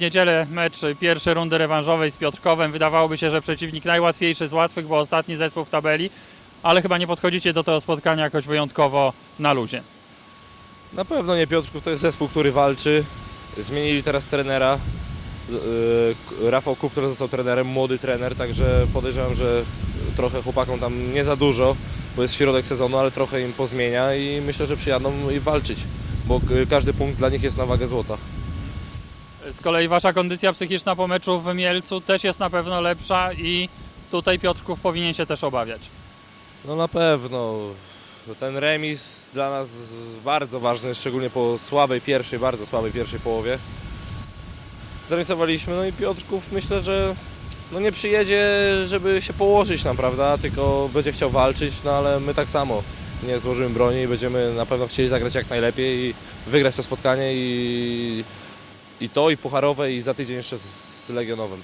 niedzielę mecz pierwszej rundy rewanżowej z Piotrkowem. Wydawałoby się, że przeciwnik najłatwiejszy z łatwych, bo ostatni zespół w tabeli, ale chyba nie podchodzicie do tego spotkania jakoś wyjątkowo na luzie. Na pewno nie Piotrków, to jest zespół, który walczy. Zmienili teraz trenera. Y, Rafał Kup, który został trenerem, młody trener, także podejrzewam, że trochę chłopakom tam nie za dużo, bo jest środek sezonu, ale trochę im pozmienia i myślę, że przyjadą i walczyć, bo każdy punkt dla nich jest na wagę złota. Z kolei wasza kondycja psychiczna po meczu w Mielcu też jest na pewno lepsza i tutaj Piotrków powinien się też obawiać. No na pewno. Ten remis dla nas bardzo ważny, szczególnie po słabej pierwszej, bardzo słabej pierwszej połowie. Zremisowaliśmy, no i Piotrków myślę, że no nie przyjedzie, żeby się położyć nam, prawda, tylko będzie chciał walczyć, no ale my tak samo nie złożymy broni i będziemy na pewno chcieli zagrać jak najlepiej i wygrać to spotkanie i, i to, i pucharowe, i za tydzień jeszcze z Legionowym.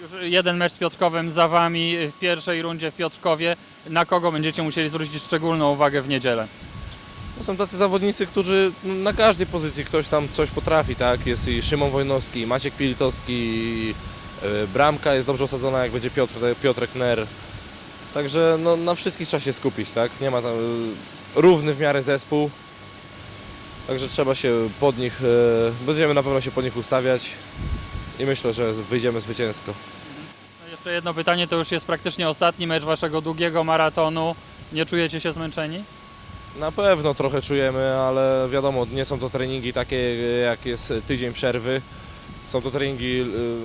Już jeden mecz z Piotrkowem za wami w pierwszej rundzie w Piotrkowie. Na kogo będziecie musieli zwrócić szczególną uwagę w niedzielę? To są tacy zawodnicy, którzy no, na każdej pozycji ktoś tam coś potrafi, tak? Jest i Szymon Wojnowski, i Maciek Pilitowski, i, e, bramka jest dobrze osadzona, jak będzie Piotr, Piotrek Ner. Także no, na wszystkich trzeba się skupić, tak? Nie ma tam e, równy w miarę zespół. Także trzeba się pod nich, e, będziemy na pewno się pod nich ustawiać i myślę, że wyjdziemy zwycięsko. No jeszcze jedno pytanie, to już jest praktycznie ostatni mecz waszego długiego maratonu. Nie czujecie się zmęczeni? Na pewno trochę czujemy, ale wiadomo, nie są to treningi takie jak jest tydzień przerwy. Są to treningi,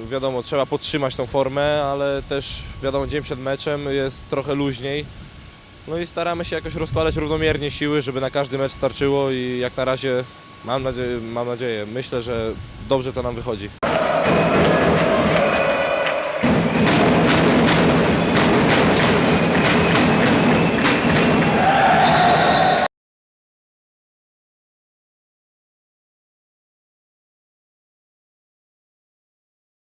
y, wiadomo, trzeba podtrzymać tą formę, ale też wiadomo, dzień przed meczem jest trochę luźniej. No i staramy się jakoś rozkładać równomiernie siły, żeby na każdy mecz starczyło i jak na razie mam nadzieję, mam nadzieję myślę, że dobrze to nam wychodzi.